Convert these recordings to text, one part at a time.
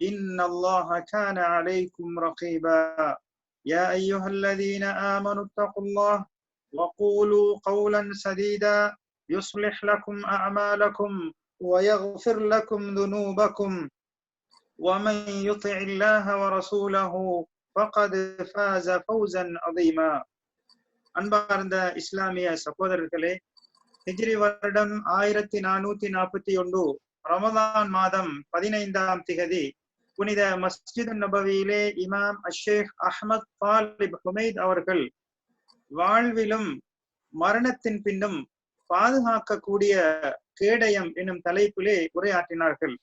إن الله كان عليكم رقيبا يا أيها الذين آمنوا اتقوا الله وقولوا قولا سديدا يصلح لكم أعمالكم ويغفر لكم ذنوبكم ومن يطع الله ورسوله فقد فاز فوزا عظيما அன்பார்ந்த இஸ்லாமிய சகோதரர்களே ஹிஜ்ரி வருடம் ஆயிரத்தி நானூத்தி நாற்பத்தி ஒன்று ரமதான் மாதம் பதினைந்தாம் திகதி புனித மஸ்ஜித் நபவியிலே இமாம் அஷேக் அஹமத் தாலிப் ஹுமைத் அவர்கள் வாழ்விலும் மரணத்தின் பின்னும் பாதுகாக்கக்கூடிய கேடயம் என்னும் தலைப்பிலே உரையாற்றினார்கள்.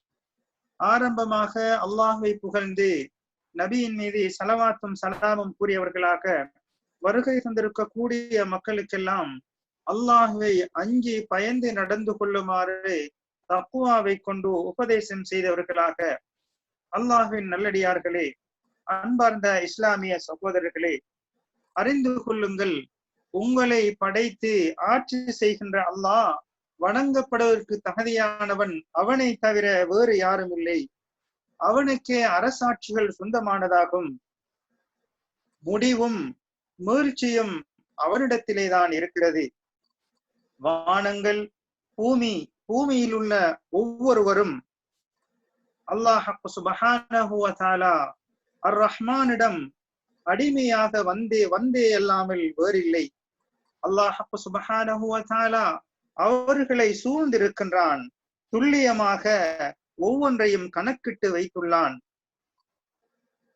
ஆரம்பமாக அல்லாஹை புகழ்ந்து நபியின் மீது சலவாத்தும் சலாமும் கூறியவர்களாக வருகை தந்திருக்கக்கூடிய மக்களுக்கெல்லாம் அல்லாஹுவை அஞ்சி பயந்து நடந்து கொள்ளுமாறு தக்குவாவை கொண்டு உபதேசம் செய்தவர்களாக அல்லாஹுவின் நல்லடியார்களே அன்பார்ந்த இஸ்லாமிய சகோதரர்களே அறிந்து கொள்ளுங்கள் உங்களை படைத்து ஆட்சி செய்கின்ற அல்லாஹ் வணங்கப்படுவதற்கு தகுதியானவன் அவனை தவிர வேறு யாரும் இல்லை. அவனுக்கே அரசாட்சிகள் சொந்தமானதாகும். முடிவும் முயற்சியும் அவனிடத்திலே தான் இருக்கிறது. வானங்கள் பூமி பூமியில் உள்ள ஒவ்வொருவரும் அல்லாஹ் சுபஹானஹுவதாலா அர் ரஹ்மானிடம் அடிமையாக வந்தே வந்தே அல்லாமல் வேறில்லை. அல்லாஹ் சுபஹானஹுவதாலா அவர்களை சூழ்ந்திருக்கின்றான். துல்லியமாக ஒவ்வொன்றையும் கணக்கிட்டு வைத்துள்ளான்.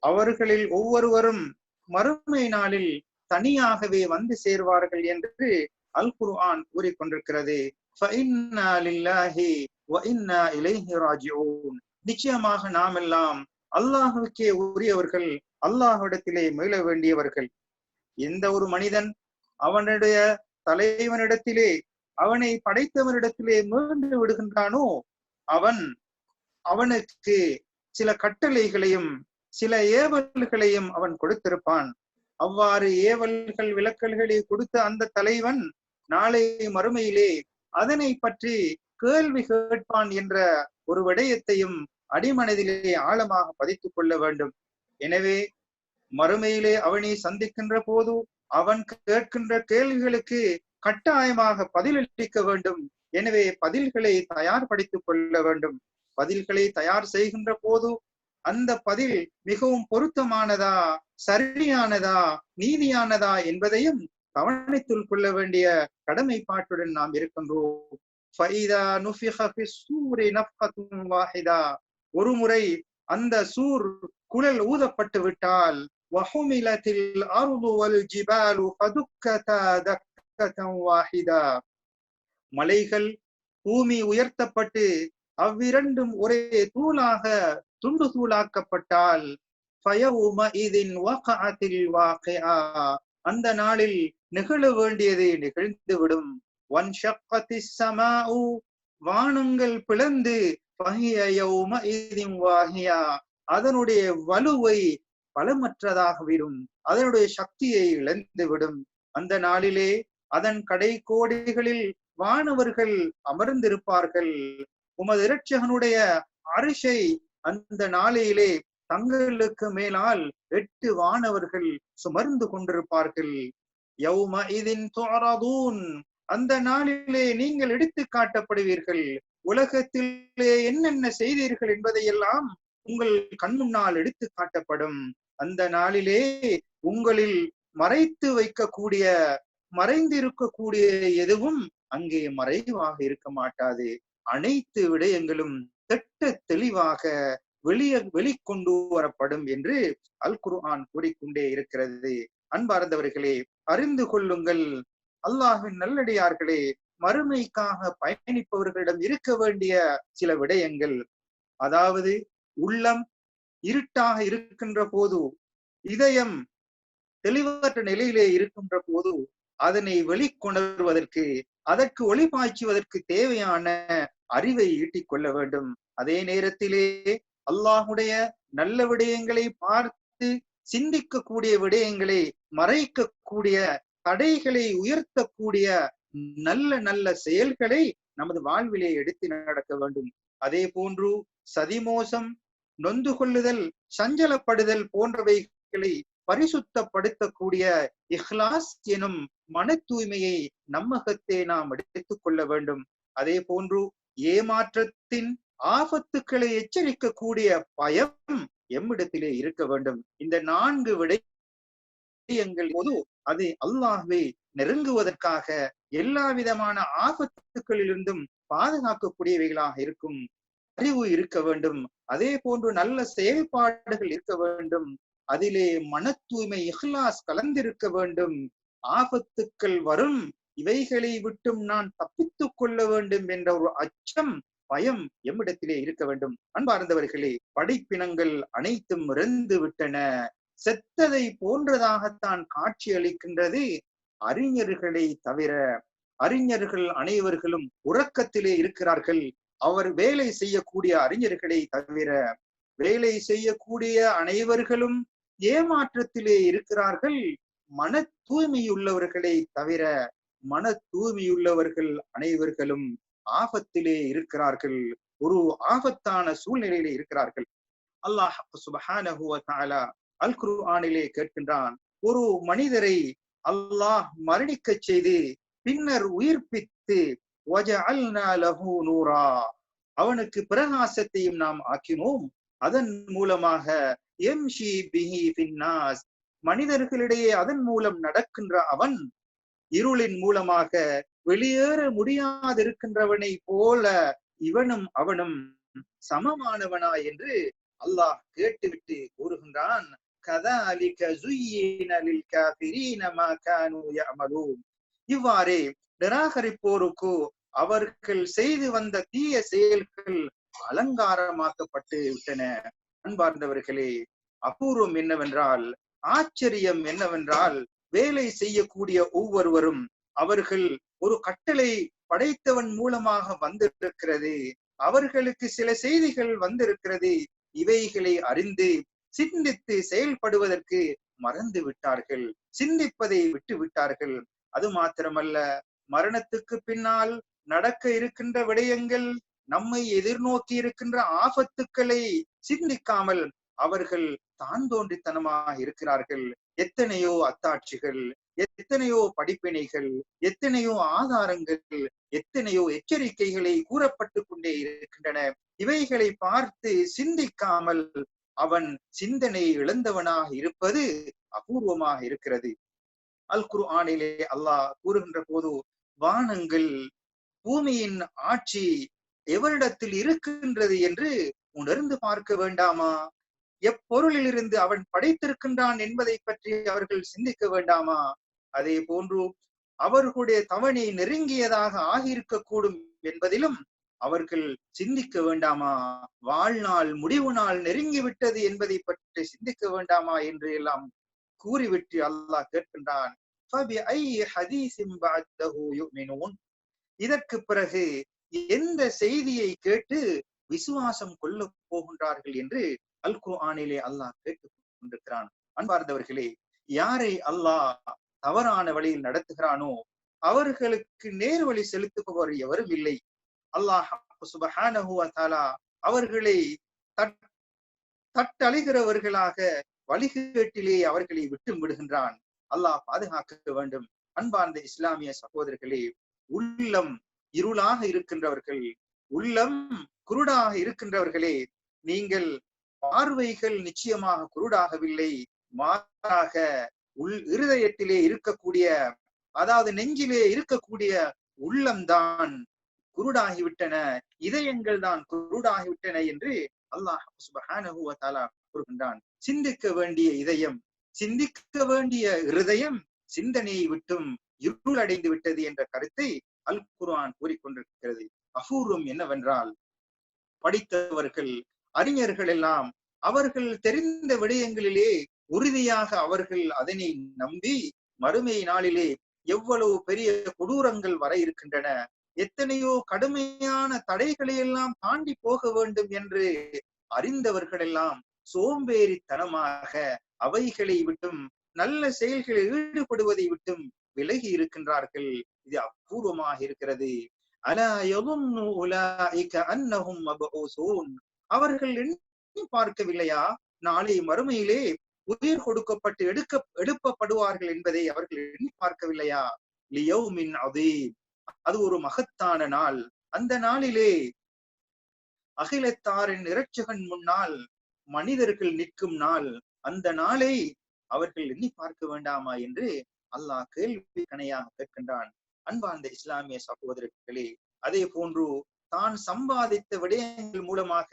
அவர்களில் ஒவ்வொருவரும் மறுமை நாளில் தனியாகவே வந்து சேர்வார்கள் என்று அல் குர்ஆன் கூறிக்கொண்டிருக்கிறது. நிச்சயமாக நாம் எல்லாம் அல்லாஹுக்கே உரியவர்கள் அல்லாஹிடத்திலே மீள வேண்டியவர்கள். எந்த ஒரு மனிதன் அவனுடைய தலைவனிடத்திலே அவனை படைத்தவனிடத்திலே மீண்டு விடுகின்றானோ அவன் அவனுக்கு சில கட்டளைகளையும் சில ஏவல்களையும் அவன் கொடுத்திருப்பான். அவ்வாறு ஏவல்கள் விளக்கல்களை கொடுத்த அந்த தலைவன் நாளை மறுமையிலே அதனை பற்றி கேள்வி கேட்பான் என்ற ஒரு விடயத்தையும் அடிமனதிலே ஆழமாக பதித்துக் கொள்ள வேண்டும். எனவே மறுமையிலே அவனை சந்திக்கின்ற போது அவன் கேட்கின்ற கேள்விகளுக்கு கட்டாயமாக பதிலளிக்க வேண்டும். எனவே பதில்களை தயார்படுத்திக் கொள்ள வேண்டும். பதில்களை தயார் செய்கின்ற போது அந்த பதில் மிகவும் பொருத்தமானதா சரியானதா நீதியானதா என்பதையும் கவனித்துள் கொள்ள வேண்டிய கடமைப்பாட்டுடன் நாம் இருக்கின்றோம். ஒரு முறை அந்த சூர் குழல் ஊதப்பட்டு விட்டால் மலைகள் பூமி உயர்த்தப்பட்டு அவ்விரண்டும் ஒரே தூளாக துண்டு தூளாக்கப்பட்டால் அந்த நாளில் நிகழ வேண்டியது நிகழ்ந்துவிடும் வானங்கள் பிளந்து அதனுடைய வலுவை பலமற்றதாகவிடும் அதனுடைய சக்தியை இழந்துவிடும் அந்த நாளிலே அதன் கடை கோடிகளில் வானவர்கள் அமர்ந்திருப்பார்கள். உமது இரட்சகனுடைய அரிசை அந்த நாளையிலே தங்களுக்கு மேலால் எட்டு வானவர்கள் சுமர்ந்து கொண்டிருப்பார்கள். யௌம இதின் அந்த நாளிலே நீங்கள் எடுத்து காட்டப்படுவீர்கள். உலகத்திலே என்னென்ன செய்தீர்கள் என்பதையெல்லாம் உங்கள் கண் முன்னால் எடுத்து காட்டப்படும். அந்த நாளிலே உங்களில் மறைத்து வைக்கக்கூடிய மறைந்திருக்கக்கூடிய எதுவும் அங்கே மறைவாக இருக்க மாட்டாது. அனைத்து விடயங்களும் திட்ட தெளிவாக வெளிய வெளிக்கொண்டு வரப்படும் என்று அல் குர்ஆன் கூறிக்கொண்டே இருக்கிறது. அன்பார்ந்தவர்களே அறிந்து கொள்ளுங்கள். அல்லாஹின் நல்லடியார்களே மறுமைக்காக பயணிப்பவர்களிடம் இருக்க வேண்டிய சில விடயங்கள். அதாவது உள்ளம் இருட்டாக இருக்கின்ற போது இதயம் தெளிவற்ற நிலையிலே இருக்கின்ற போது அதனை வெளிக்கொணர்வதற்கு அதற்கு ஒளி பாய்ச்சுவதற்கு தேவையான அறிவை ஈட்டிக் கொள்ள வேண்டும். அதே நேரத்திலே அல்லாஹுடைய நல்ல விடயங்களை பார்த்து சிந்திக்கக்கூடிய விடயங்களை மறைக்கக்கூடிய தடைகளை உயர்த்தக்கூடிய நல்ல நல்ல செயல்களை நமது வாழ்விலே எடுத்து நடக்க வேண்டும். அதே போன்று சதிமோசம் நொந்து கொள்ளுதல் சஞ்சலப்படுதல் போன்றவைகளை பரிசுத்தப்படுத்தக்கூடிய இஹ்லாஸ் எனும் மன தூய்மையை நம்மகத்தே நாம் எடுத்துக் கொள்ள வேண்டும். அதே போன்று ஏமாற்றத்தின் ஆபத்துக்களை எச்சரிக்கக்கூடிய பயம் எம்மிடத்திலே இருக்க வேண்டும். இந்த நான்கு விடயங்கள் போது அது அல்லாஹ்வை நெருங்குவதற்காக எல்லா விதமான ஆபத்துக்களிலிருந்தும் பாதுகாக்கக்கூடியவைகளாக இருக்கும். அறிவு இருக்க வேண்டும். அதே போன்று நல்ல செயல்பாடுகள் இருக்க வேண்டும். அதிலே மன தூய்மை இஹ்லாஸ் கலந்திருக்க வேண்டும். ஆபத்துக்கள் வரும். இவைகளை விட்டும் நான் தப்பித்துக் கொள்ள வேண்டும் என்ற ஒரு அச்சம் பயம் எம்மிடத்திலே இருக்க வேண்டும். அன்பார்ந்தவர்களே படைப்பினங்கள் அனைத்தும் இறந்து விட்டன செத்ததை போன்றதாகத்தான் காட்சி அளிக்கின்றது அறிஞர்களை தவிர அறிஞர்கள் அனைவர்களும் உறக்கத்திலே இருக்கிறார்கள். அவர் வேலை செய்யக்கூடிய அறிஞர்களை தவிர வேலை செய்யக்கூடிய அனைவர்களும் ஏமாற்றத்திலே இருக்கிறார்கள். மன தூய்மையுள்ளவர்களை தவிர மன தூய்மையுள்ளவர்கள் அனைவர்களும் ஆபத்திலே இருக்கிறார்கள். ஒரு ஆபத்தான சூழ்நிலையிலே இருக்கிறார்கள். அல்லாஹ் சுபஹானஹு வ தஆலா அல் கேட்கின்றான் ஒரு மனிதரை அல்லாஹ் மரணிக்க செய்து பின்னர் உயிர்ப்பித்து நூரா. அவனுக்கு பிரகாசத்தையும் நாம் ஆக்கினோம். அதன் மூலமாக எம்ஷி பிஹி பின்னாஸ் மனிதர்களிடையே அதன் மூலம் நடக்கின்ற அவன் இருளின் மூலமாக வெளியேற முடியாதிருக்கின்றவனை போல இவனும் அவனும் சமமானவனா என்று அல்லாஹ் கேட்டுவிட்டு கூறுகின்றான். கதாலிக ஜுயினலில் காபிரீன மா கானு யமலூன் இவ்வாறே நிராகரிப்போருக்கு அவர்கள் செய்து வந்த தீய செயல்கள் அலங்காரமாக்கப்பட்டு விட்டன. அன்பார்ந்தவர்களே அபூர்வம் என்னவென்றால் ஆச்சரியம் என்னவென்றால் வேலை செய்யக்கூடிய ஒவ்வொருவரும் அவர்கள் ஒரு கட்டளை படைத்தவன் மூலமாக வந்திருக்கிறது. அவர்களுக்கு சில செய்திகள் வந்திருக்கிறது. இவைகளை அறிந்து சிந்தித்து செயல்படுவதற்கு மறந்து விட்டார்கள். சிந்திப்பதை விட்டு விட்டார்கள். அது மாத்திரமல்ல மரணத்துக்கு பின்னால் நடக்க இருக்கின்ற விடயங்கள் நம்மை எதிர்நோக்கி இருக்கின்ற ஆபத்துக்களை சிந்திக்காமல் அவர்கள் தான் தோன்றித்தனமாக இருக்கிறார்கள். எத்தனையோ அத்தாட்சிகள் எத்தனையோ படிப்பினைகள் எத்தனையோ ஆதாரங்கள் எத்தனையோ எச்சரிக்கைகளை கூறப்பட்டு கொண்டே இருக்கின்றன. இவைகளை பார்த்து சிந்திக்காமல் அவன் சிந்தனை இழந்தவனாக இருப்பது அபூர்வமாக இருக்கிறது. அல் குரு ஆனிலே அல்லாஹ் கூறுகின்ற போது வானங்கள் பூமியின் ஆட்சி எவரிடத்தில் இருக்கின்றது என்று உணர்ந்து பார்க்க வேண்டாமா? எப்பொருளிலிருந்து அவன் படைத்திருக்கின்றான் என்பதை பற்றி அவர்கள் சிந்திக்க வேண்டாமா? அதே போன்று அவர்களுடைய தவணை நெருங்கியதாக ஆகியிருக்கக்கூடும் என்பதிலும் அவர்கள் சிந்திக்க வேண்டாமா? வாழ்நாள் முடிவு நாள் நெருங்கிவிட்டது என்பதை பற்றி சிந்திக்க வேண்டாமா என்று எல்லாம் கூறிவிட்டு அல்லாஹ் கேட்கின்றான். இதற்கு பிறகு எந்த செய்தியை கேட்டு விசுவாசம் கொள்ள போகின்றார்கள் என்று அல் குர்ஆனிலே அல்லாஹ் கேட்டுக் கொண்டிருக்கிறான். அன்பார்ந்தவர்களே யாரை அல்லாஹ் தவறான வழியில் நடத்துகிறானோ அவர்களுக்கு நேர் வழி செலுத்துபவர் எவரும் இல்லை. அல்லாஹ் சுபஹானஹுவாலா அவர்களை தட்டழிகிறவர்களாக வழிகேட்டிலே அவர்களை விட்டு விடுகின்றான். அல்லாஹ் பாதுகாக்க வேண்டும். அன்பார்ந்த இஸ்லாமிய சகோதரர்களே உள்ளம் இருளாக இருக்கின்றவர்கள் உள்ளம் குருடாக இருக்கின்றவர்களே நீங்கள் பார்வைகள் நிச்சயமாக குருடாகவில்லை. மாறாக உள் இருதயத்திலே இருக்கக்கூடிய அதாவது நெஞ்சிலே இருக்கக்கூடிய உள்ளம்தான் குருடாகிவிட்டன இதயங்கள் தான் குருடாகிவிட்டன என்று அல்லாஹ் சுபஹானஹு கூறுகின்றான். சிந்திக்க வேண்டிய இதயம் சிந்திக்க வேண்டிய இருதயம் சிந்தனையை விட்டும் இருளடைந்து விட்டது என்ற கருத்தை அல் குர்ஆன் கூறிக்கொண்டிருக்கிறது. அபூர்வம் என்னவென்றால் படித்தவர்கள் அறிஞர்கள் எல்லாம் அவர்கள் தெரிந்த விடயங்களிலே உறுதியாக அவர்கள் அதனை நம்பி மறுமை நாளிலே எவ்வளவு பெரிய கொடூரங்கள் வர இருக்கின்றன எத்தனையோ கடுமையான தடைகளை எல்லாம் தாண்டி போக வேண்டும் என்று அறிந்தவர்கள் எல்லாம் சோம்பேறித்தனமாக அவைகளை விட்டும் நல்ல செயல்களில் ஈடுபடுவதை விட்டும் விலகி இருக்கின்றார்கள். இது அபூர்வமாக இருக்கிறது. அவர்கள் எண்ணி பார்க்கவில்லையா? நாளை மறுமையிலே உயிர் கொடுக்கப்பட்டு எடுக்க எடுப்பப்படுவார்கள் என்பதை அவர்கள் எண்ணி பார்க்கவில்லையா? லியோ மின் அதீம். அது ஒரு மகத்தான நாள். அந்த நாளிலே அகிலத்தாரின் இரட்சகன் முன்னால் மனிதர்கள் நிற்கும் நாள். அந்த நாளை அவர்கள் எண்ணி பார்க்க வேண்டாமா என்று அல்லாஹ் கேள்வி கணையாக கேட்கின்றான். அன்பார்ந்த இஸ்லாமிய சகோதரர்களே அதே போன்று தான் சம்பாதித்த விடயங்கள் மூலமாக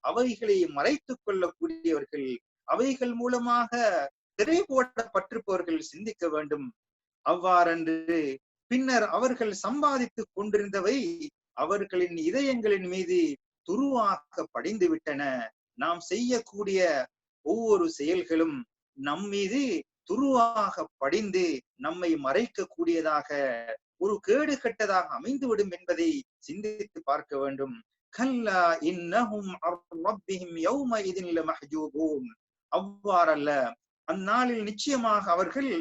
அவைகளை மறைத்துக் கொள்ளக்கூடியவர்கள் அவைகள் மூலமாக திரை போடப்பட்டிருப்பவர்கள் சிந்திக்க வேண்டும். அவ்வாறன்று பின்னர் அவர்கள் சம்பாதித்துக் கொண்டிருந்தவை அவர்களின் இதயங்களின் மீது துருவாக்க படிந்து விட்டன. நாம் செய்யக்கூடிய ஒவ்வொரு செயல்களும் நம் மீது துருவாக படிந்து நம்மை மறைக்க கூடியதாக ஒரு கேடு கெட்டதாக அமைந்துவிடும் என்பதை சிந்தித்து பார்க்க வேண்டும். கல்லா இன்னஹும் ரப்பிஹிம் யௌம இதின் லமஹ்ஜூபூன். அவ்வாறல்ல அந்நாளில் நிச்சயமாக அவர்கள்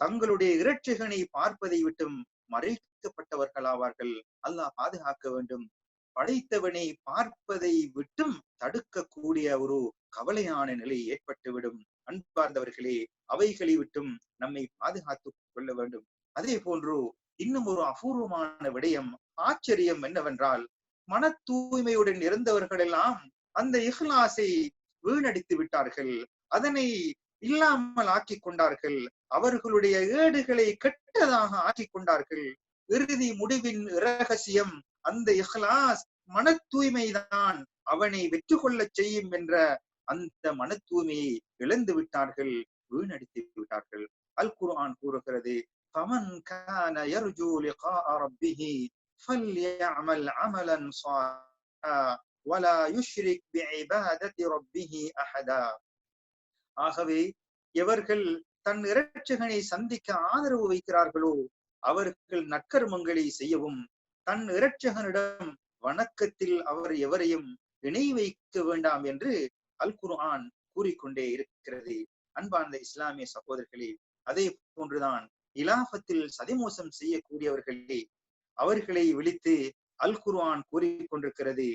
தங்களுடைய இரட்சகனை பார்ப்பதை விட்டும் மறைக்கப்பட்டவர்களாவார்கள். அல்லாஹ் பாதுகாக்க வேண்டும். படைத்தவனை பார்ப்பதை விட்டும் தடுக்கக்கூடிய ஒரு கவலையான நிலை ஏற்பட்டுவிடும். அன்பார்ந்தவர்களே அவைகளை விட்டும் நம்மை பாதுகாத்துக் கொள்ள வேண்டும். அதே போன்று இன்னும் ஒரு அபூர்வமான விடயம் ஆச்சரியம் என்னவென்றால் மன தூய்மையுடன் இருந்தவர்கள் எல்லாம் அந்த இஹ்லாசை வீணடித்து விட்டார்கள். அதனை இல்லாமல் ஆக்கி கொண்டார்கள் அவர்களுடைய ஏடுகளை கெட்டதாக ஆக்கி கொண்டார்கள் இறுதி முடிவின் ரகசியம் அந்த இஹ்லாஸ் மன தூய்மைதான் அவனை வெற்றி கொள்ளச் செய்யும் என்ற அந்த மன தூய்மையை இழந்து விட்டார்கள் வீணடித்து விட்டார்கள் அல் குர்ஆன் கூறுகிறது فمن كان يرجو لقاء ربه فليعمل عملا صالحا ولا يشرك بعبادة ربه أحدا ஆகவே எவர்கள் தன் இரட்சகனை சந்திக்க ஆதரவு வைக்கிறார்களோ அவர்கள் நற்கர்மங்களை செய்யவும் தன் இரட்சகனிடம் வணக்கத்தில் அவர் எவரையும் இணை வைக்க வேண்டாம் என்று அல் குர்ஆன் கூறிக்கொண்டே இருக்கிறது. அன்பார்ந்த இஸ்லாமிய சகோதரர்களே அதே போன்றுதான் இலாபத்தில் சதிமோசம் செய்யக்கூடியவர்களே அவர்களை விழித்து அல் குர்ஆன் கூறிக்கொண்டிருக்கிறது.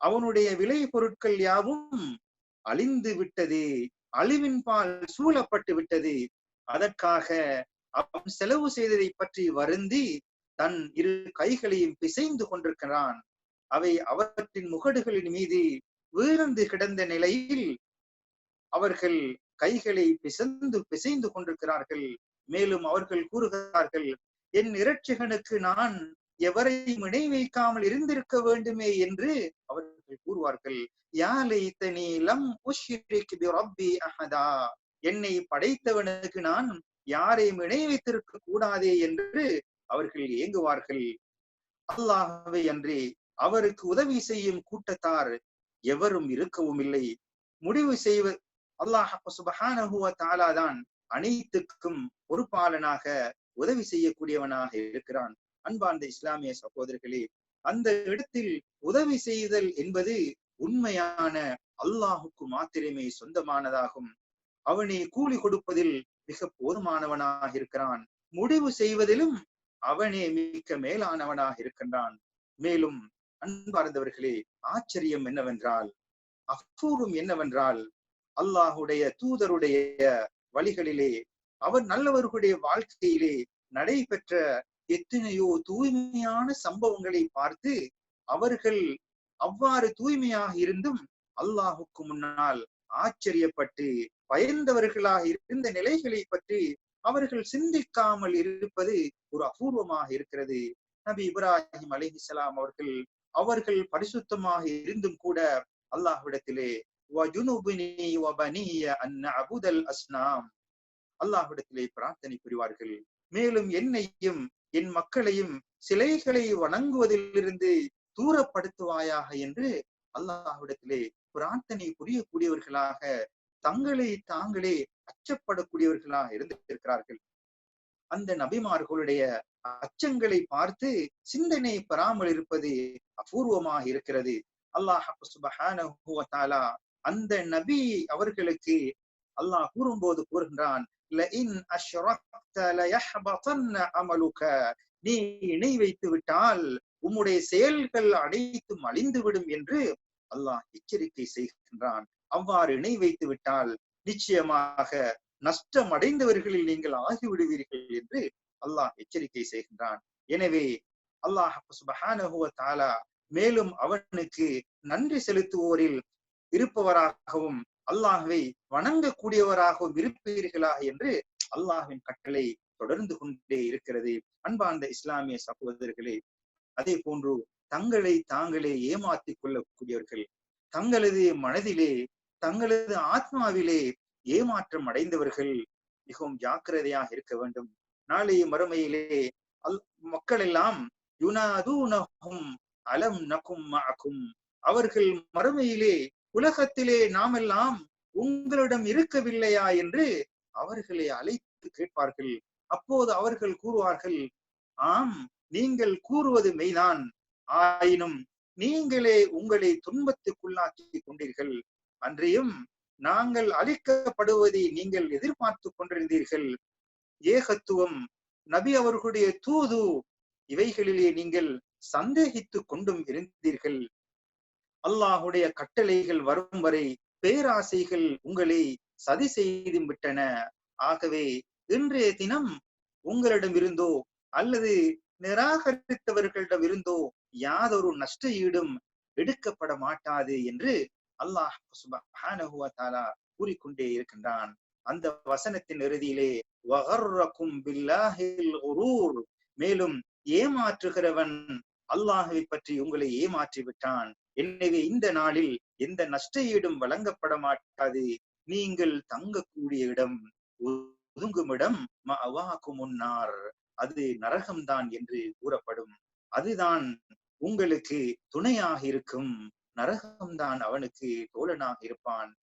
அவனுடைய விளை பொருட்கள் யாவும் அழிந்து விட்டது அழிவின்பால் சூழப்பட்டு விட்டது. அதற்காக அவன் செலவு செய்ததை பற்றி வருந்தி தன் இரு கைகளையும் பிசைந்து கொண்டிருக்கிறான். அவை அவற்றின் முகடுகளின் மீது வீழ்ந்து கிடந்த நிலையில் அவர்கள் கைகளை பிசைந்து பிசைந்து கொண்டிருக்கிறார்கள். மேலும் அவர்கள் கூறுகிறார்கள் என் இரட்சகனுக்கு நான் எவரையும் இணை வைக்காமல் இருந்திருக்க வேண்டுமே என்று அவர்கள் கூறுவார்கள் யாலைத்தனி லம் உஷ்ரிக் பி ரப்பி அஹதா என்னை படைத்தவனுக்கு நான் யாரையும் இணை வைத்திருக்க கூடாதே என்று அவர்கள் ஏங்குவார்கள். அல்லாஹவை அன்றி அவருக்கு உதவி செய்யும் கூட்டத்தார் எவரும் இருக்கவும் இல்லை. முடிவு செய்வ அல்லாஹ் சுபஹானஹு வ தான் அனைத்துக்கும் பொறுப்பாளனாக உதவி செய்யக்கூடியவனாக இருக்கிறான். அன்பார்ந்த இஸ்லாமிய சகோதரர்களே அந்த இடத்தில் உதவி செய்தல் என்பது உண்மையான அல்லாஹுக்கு மாத்திரமே சொந்தமானதாகும். அவனே கூலி கொடுப்பதில் மிக போதுமானவனாக இருக்கிறான். முடிவு செய்வதிலும் அவனே மிக்க மேலானவனாக இருக்கின்றான். மேலும் அன்பார்ந்தவர்களே ஆச்சரியம் என்னவென்றால் அஃபூரும் என்னவென்றால் அல்லாஹுடைய தூதருடைய வழிகளிலே அவர் நல்லவர்களுடைய வாழ்க்கையிலே நடைபெற்ற எத்தனையோ தூய்மையான சம்பவங்களை பார்த்து அவர்கள் அவ்வாறு தூய்மையாக இருந்தும் அல்லாஹுக்கு முன்னால் ஆச்சரியப்பட்டு பயந்தவர்களாக இருந்த நிலைகளை பற்றி அவர்கள் சிந்திக்காமல் இருப்பது ஒரு அபூர்வமாக இருக்கிறது. நபி இப்ராஹிம் அலிஹிசலாம் அவர்கள் அவர்கள் பரிசுத்தமாக இருந்தும் கூட அல்லாஹ்விடத்திலே அஸ்னாம். அல்லாஹ்விடத்திலே பிரார்த்தனை புரிவார்கள். மேலும் என்னையும் என் மக்களையும் சிலைகளை வணங்குவதிலிருந்து தூரப்படுத்துவாயாக என்று அல்லாஹ்விடத்திலே பிரார்த்தனை புரியக்கூடியவர்களாக தங்களை தாங்களே அச்சப்படக்கூடியவர்களாக இருந்திருக்கிறார்கள். அந்த நபிமார்களுடைய அச்சங்களை பார்த்து சிந்தனை பெறாமல் இருப்பது அபூர்வமாக இருக்கிறது. அல்லாஹ் அந்த நபி அவர்களுக்கு அல்லாஹ் கூறும்போது கூறுகின்றான் நீ இணை வைத்து விட்டால் உம்முடைய செயல்கள் அனைத்தும் அழிந்துவிடும் என்று அல்லாஹ் எச்சரிக்கை செய்கின்றான். அவ்வாறு இணை வைத்து விட்டால் நிச்சயமாக நஷ்டம் அடைந்தவர்களில் நீங்கள் ஆகிவிடுவீர்கள் என்று அல்லாஹ் எச்சரிக்கை செய்கின்றான். எனவே அல்லாஹ் சுபஹானஹுவ தாலா மேலும் அவனுக்கு நன்றி செலுத்துவோரில் இருப்பவராகவும் அல்லாஹுவை வணங்கக்கூடியவராகவும் இருப்பீர்களா என்று அல்லாஹின் கட்டளை தொடர்ந்து கொண்டே இருக்கிறது. அன்பார்ந்த இஸ்லாமிய சகோதரர்களே அதே போன்று தங்களை தாங்களே ஏமாத்திக் கொள்ளக்கூடியவர்கள் தங்களது மனதிலே தங்களது ஆத்மாவிலே ஏமாற்றம் அடைந்தவர்கள் மிகவும் ஜாக்கிரதையாக இருக்க வேண்டும். நாளை மறுமையிலே அல் மக்கள் எல்லாம் யுனாதூனஹும் அலம் நகும் அகும் அவர்கள் மறுமையிலே உலகத்திலே நாமெல்லாம் உங்களிடம் இருக்கவில்லையா? என்று அவர்களை அழைத்து கேட்பார்கள். அப்போது அவர்கள் கூறுவார்கள் ஆம் நீங்கள் கூறுவது மெய்தான். ஆயினும் நீங்களே உங்களை துன்பத்துக்குள்ளாக்கி கொண்டீர்கள். அன்றையும் நாங்கள் அழிக்கப்படுவதை நீங்கள் எதிர்பார்த்து கொண்டிருந்தீர்கள். ஏகத்துவம் நபி அவர்களுடைய தூது இவைகளிலே நீங்கள் சந்தேகித்துக் கொண்டும் இருந்தீர்கள். அல்லாஹுடைய கட்டளைகள் வரும் வரை பேராசைகள் உங்களை சதி செய்து விட்டன. ஆகவே இன்றைய தினம் உங்களிடம் இருந்தோ அல்லது நிராகரித்தவர்களிட இருந்தோ யாதொரு நஷ்ட ஈடும் எடுக்கப்பட மாட்டாது என்று அல்லாஹ் கூறிக்கொண்டே இருக்கின்றான். அந்த வசனத்தின் இறுதியிலே வகர்ரக்கும் பில்லாஹில் மேலும் ஏமாற்றுகிறவன் அல்லாஹுவை பற்றி உங்களை ஏமாற்றி விட்டான் எனவே இந்த நாளில் எந்த நஷ்ட ஈடும் வழங்கப்பட மாட்டாது. நீங்கள் தங்கக்கூடிய இடம் ஒதுங்கும் இடம் அவாக்கு முன்னார் அது நரகம்தான் என்று கூறப்படும். அதுதான் உங்களுக்கு துணையாக இருக்கும். நரகம்தான் அவனுக்கு தோழனாக இருப்பான்.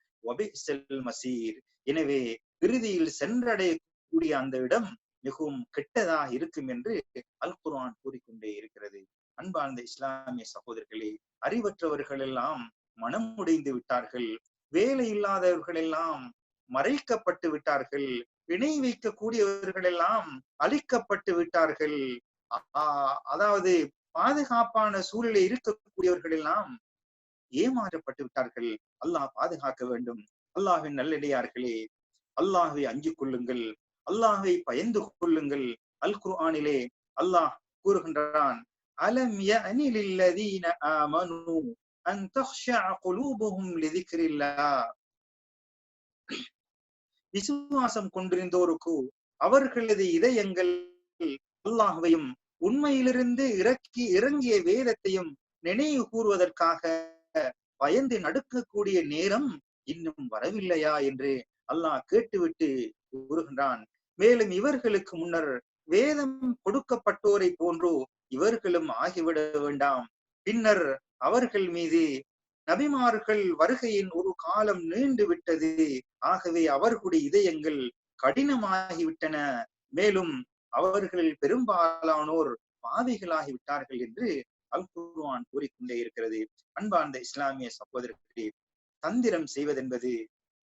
மசீர். எனவே இறுதியில் சென்றடையக்கூடிய அந்த இடம் மிகவும் கெட்டதாக இருக்கும் என்று அல் குர்ஆன் கூறிக்கொண்டே இருக்கிறது. அன்பார்ந்த இஸ்லாமிய சகோதரர்களே அறிவற்றவர்கள் எல்லாம் மனம் உடைந்து விட்டார்கள். வேலை இல்லாதவர்கள் எல்லாம் மறைக்கப்பட்டு விட்டார்கள். இணை வைக்கக்கூடியவர்கள் எல்லாம் அழிக்கப்பட்டு விட்டார்கள். அதாவது பாதுகாப்பான சூழலில் இருக்கக்கூடியவர்கள் எல்லாம் ஏமாற்றப்பட்டு விட்டார்கள். அல்லாஹ் பாதுகாக்க வேண்டும். அல்லாஹின் நல்லடியார்களே அல்லாஹை அஞ்சு கொள்ளுங்கள். அல்லாஹை பயந்து கொள்ளுங்கள். அல் குர்ஆனிலே அல்லாஹ் கூறுகின்றான் அலம் யஅனிலில்லதீன ஆமனு அன் தக்ஷஅ குலூபுஹும் லிதிக்ரில்லாஹ். விசுவாசம் கொண்டிருந்தோருக்கு அவர்களது இதயங்கள் அல்லாஹுவையும் உண்மையிலிருந்து இறக்கி இறங்கிய வேதத்தையும் நினைவு கூறுவதற்காக பயந்து நடுக்கக்கூடிய நேரம் இன்னும் வரவில்லையா என்று அல்லாஹ் கேட்டுவிட்டு கூறுகின்றான். மேலும் இவர்களுக்கு முன்னர் வேதம் கொடுக்கப்பட்டோரை போன்றோ இவர்களும் ஆகிவிட வேண்டாம். பின்னர் அவர்கள் மீது நபிமார்கள் வருகையின் ஒரு காலம் நீண்டு விட்டது. ஆகவே அவர்களுடைய இதயங்கள் கடினமாகிவிட்டன. மேலும் அவர்கள் பெரும்பாலானோர் பாவிகளாகி விட்டார்கள் என்று அல் குர்வான் கூறிக்கொண்டே இருக்கிறது. அன்பார்ந்த இஸ்லாமிய சகோதரர்களே தந்திரம் செய்வதென்பது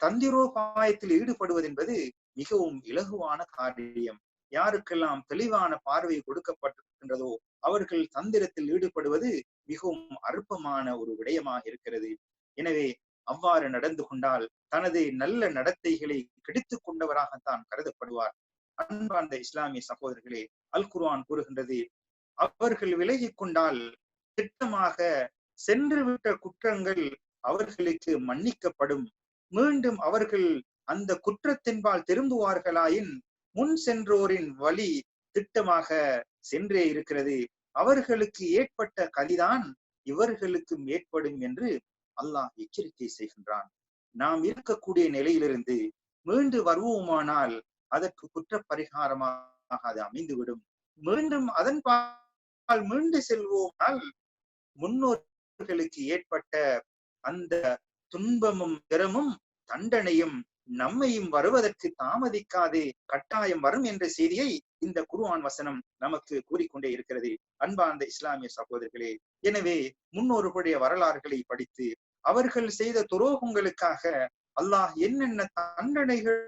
தந்திரோபாயத்தில் ஈடுபடுவதென்பது மிகவும் இலகுவான காரியம். யாருக்கெல்லாம் தெளிவான பார்வை கொடுக்கப்பட்டிருக்கின்றதோ அவர்கள் தந்திரத்தில் ஈடுபடுவது மிகவும் அற்பமான ஒரு விடயமாக இருக்கிறது. எனவே அவ்வாறு நடந்து கொண்டால் தனது நல்ல நடத்தைகளை கெடுத்துக் கொண்டவராகத்தான் கருதப்படுவார். அன்பார்ந்த இஸ்லாமிய சகோதரர்களே அல் குர்வான் கூறுகின்றது அவர்கள் விலகிக் கொண்டால் திட்டமாக சென்றுவிட்ட குற்றங்கள் அவர்களுக்கு மன்னிக்கப்படும். மீண்டும் அவர்கள் அந்த குற்றத்தின்பால் திரும்புவார்களாயின் முன் சென்றோரின் வழி திட்டமாக சென்றே இருக்கிறது. அவர்களுக்கு ஏற்பட்ட கதிதான் இவர்களுக்கும் ஏற்படும் என்று அல்லாஹ் எச்சரிக்கை செய்கின்றான். நாம் இருக்கக்கூடிய நிலையிலிருந்து மீண்டு வருவோமானால் அதற்கு குற்ற பரிகாரமாக அது அமைந்துவிடும். மீண்டும் அதன் பால் மீண்டு செல்வோமால் முன்னோர்களுக்கு ஏற்பட்ட அந்த துன்பமும் திறமும் தண்டனையும் நம்மையும் வருவதற்கு தாமதிக்காது கட்டாயம் வரும் என்ற செய்தியை இந்த குருவான் வசனம் நமக்கு கூறிக்கொண்டே இருக்கிறது. அன்பார்ந்த இஸ்லாமிய சகோதரர்களே எனவே முன்னோர்களுடைய வரலாறுகளை படித்து அவர்கள் செய்த துரோகங்களுக்காக அல்லாஹ் என்னென்ன தண்டனைகள்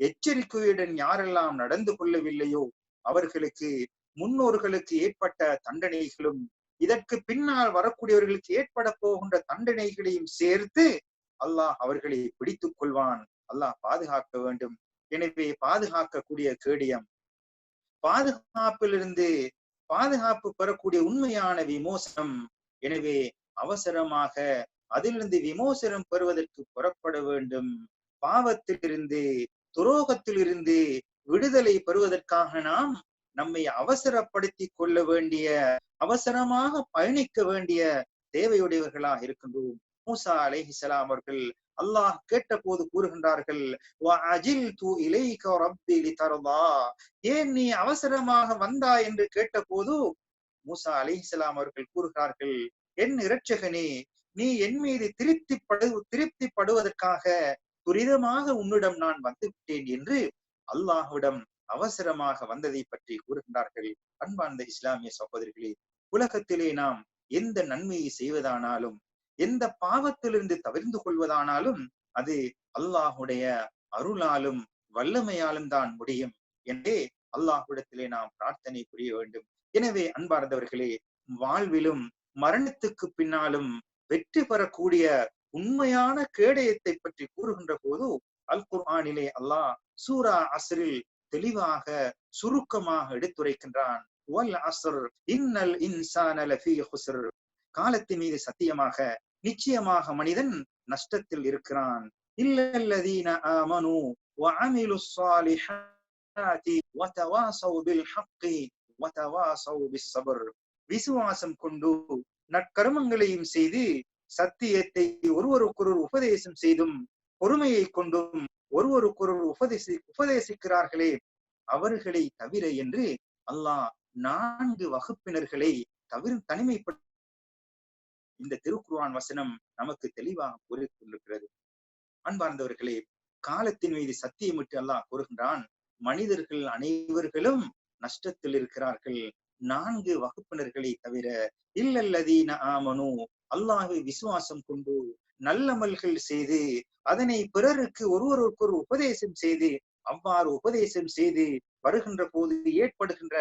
எச்சரிக்கையுடன் யாரெல்லாம் நடந்து கொள்ளவில்லையோ அவர்களுக்கு முன்னோர்களுக்கு ஏற்பட்ட தண்டனைகளும் இதற்கு பின்னால் வரக்கூடியவர்களுக்கு ஏற்பட போகின்ற தண்டனைகளையும் சேர்த்து அல்லாஹ் அவர்களை பிடித்துக் கொள்வான். அல்லாஹ் பாதுகாக்க வேண்டும். எனவே பாதுகாக்கக்கூடிய கேடியம். பாதுகாப்பிலிருந்து பாதுகாப்பு பெறக்கூடிய உண்மையான விமோசனம். எனவே அவசரமாக அதிலிருந்து விமோசனம் பெறுவதற்கு புறப்பட வேண்டும். பாவத்திலிருந்து துரோகத்திலிருந்து விடுதலை பெறுவதற்காக நாம் நம்மை அவசரப்படுத்தி கொள்ள வேண்டிய அவசரமாக பயணிக்க வேண்டிய தேவையுடையவர்களாக இருக்கின்றோம். மூசா அலைஹிசலாம் அவர்கள் அல்லாஹ் கேட்ட போது கூறுகின்றார்கள் ஏன் நீ அவசரமாக வந்தா? என்று கேட்ட போது மூசா அலிஹலாம் அவர்கள் கூறுகிறார்கள் என் இரட்சகனே நீ என் மீது திருப்திப்படு திருப்திப்படுவதற்காக துரிதமாக உன்னிடம் நான் வந்து விட்டேன் என்று அல்லாஹ்விடம் அவசரமாக வந்ததை பற்றி கூறுகின்றார்கள். அன்பார்ந்த இஸ்லாமிய சகோதரிகளே உலகத்திலே நாம் எந்த நன்மையை செய்வதானாலும் எந்த பாவத்திலிருந்து தவிர்ந்து கொள்வதானாலும் அது அல்லாஹுடைய அருளாலும் வல்லமையாலும் தான் முடியும். என்றே அல்லாஹுடத்திலே நாம் பிரார்த்தனை புரிய வேண்டும். எனவே அன்பார்ந்தவர்களே வாழ்விலும் மரணத்துக்கு பின்னாலும் வெற்றி பெறக்கூடிய உண்மையான கேடயத்தை பற்றி கூறுகின்ற போது அல் குர்ஆனிலே அல்லாஹ் சூரா அசரில் தெளிவாக சுருக்கமாக எடுத்துரைக்கின்றான். வல் இன்னல் காலத்தின் மீது சத்தியமாக நிச்சயமாக மனிதன் நஷ்டத்தில் இருக்கிறான் இல்லல்லதீன ஆமனு وعملوا الصالحات وتواصوا بالحق وتواصوا بالصبر விசுவாசம் கொண்டு நற்கர்மங்களையும் செய்து சத்தியத்தை ஒருவருக்கொருவர் உபதேசம் செய்தும் பொறுமையை கொண்டும் ஒருவருக்கொருவர் உபதேசி உபதேசிக்கிறார்களே அவர்களை தவிர என்று அல்லாஹ் நான்கு வகுப்பினர்களை தவிர தனிமைப்பட்ட இந்த திருக்குருவான் வசனம் நமக்கு தெளிவாக கூறிக்கொண்டிருக்கிறது. அன்பார்ந்தவர்களே காலத்தின் மீது சத்தியமிட்டு அல்லாஹ் கூறுகின்றான் மனிதர்கள் அனைவர்களும் நஷ்டத்தில் இருக்கிறார்கள். நான்கு வகுப்பினர்களை தவிர இல்லல்லதீன ஆமனு அல்லாஹை விசுவாசம் கொண்டு நல்லமல்கள் செய்து அதனை பிறருக்கு ஒருவருக்கொரு உபதேசம் செய்து அவ்வாறு உபதேசம் செய்து வருகின்ற போது ஏற்படுகின்ற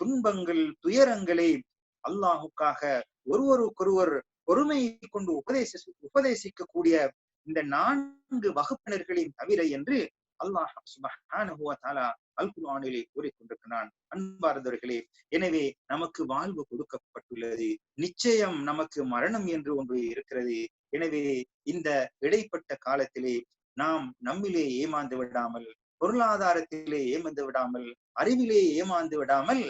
துன்பங்கள் துயரங்களை அல்லாஹுக்காக ஒருவருக்கொருவர் பொறுமையை கொண்டு உபதேச உபதேசிக்கக்கூடிய இந்த நான்கு வகுப்பினர்களின் தவிர என்று அல்லாஹ் சுபஹானஹு அல் குர்ஆனிலே கூறிக்கொண்டிருக்கிறான். அன்பார்ந்தவர்களே எனவே நமக்கு வாழ்வு கொடுக்கப்பட்டுள்ளது. நிச்சயம் நமக்கு மரணம் என்று ஒன்று இருக்கிறது. எனவே இந்த இடைப்பட்ட காலத்திலே நாம் நம்மிலே ஏமாந்து விடாமல் பொருளாதாரத்திலே ஏமாந்து விடாமல் அறிவிலே ஏமாந்து விடாமல்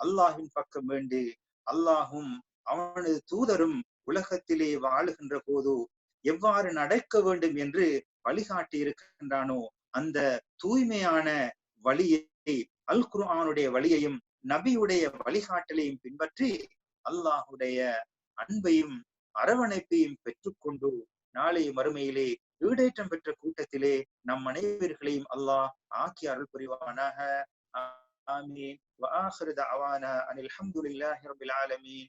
அல்லாஹின் பக்கம் வேண்டு அல்லாஹும் அவனது தூதரும் உலகத்திலே வாழுகின்ற போதோ எவ்வாறு நடக்க வேண்டும் என்று வழிகாட்டி இருக்கின்றானோ அந்த தூய்மையான வழியை அல் குர்ஆனுடைய வழியையும் நபியுடைய வழிகாட்டலையும் பின்பற்றி அல்லாஹுடைய அன்பையும் அரவணைப்பையும் பெற்றுக்கொண்டு நாளைய மறுமையிலே ஈடேற்றம் பெற்ற கூட்டத்திலே நம் அனைவர்களையும் அல்லாஹ் ஆக்கி அருள் புரிவானாக. ஆமீன். அனில் அஹமதுல்லாஹி ரபில் ஆலமீன்.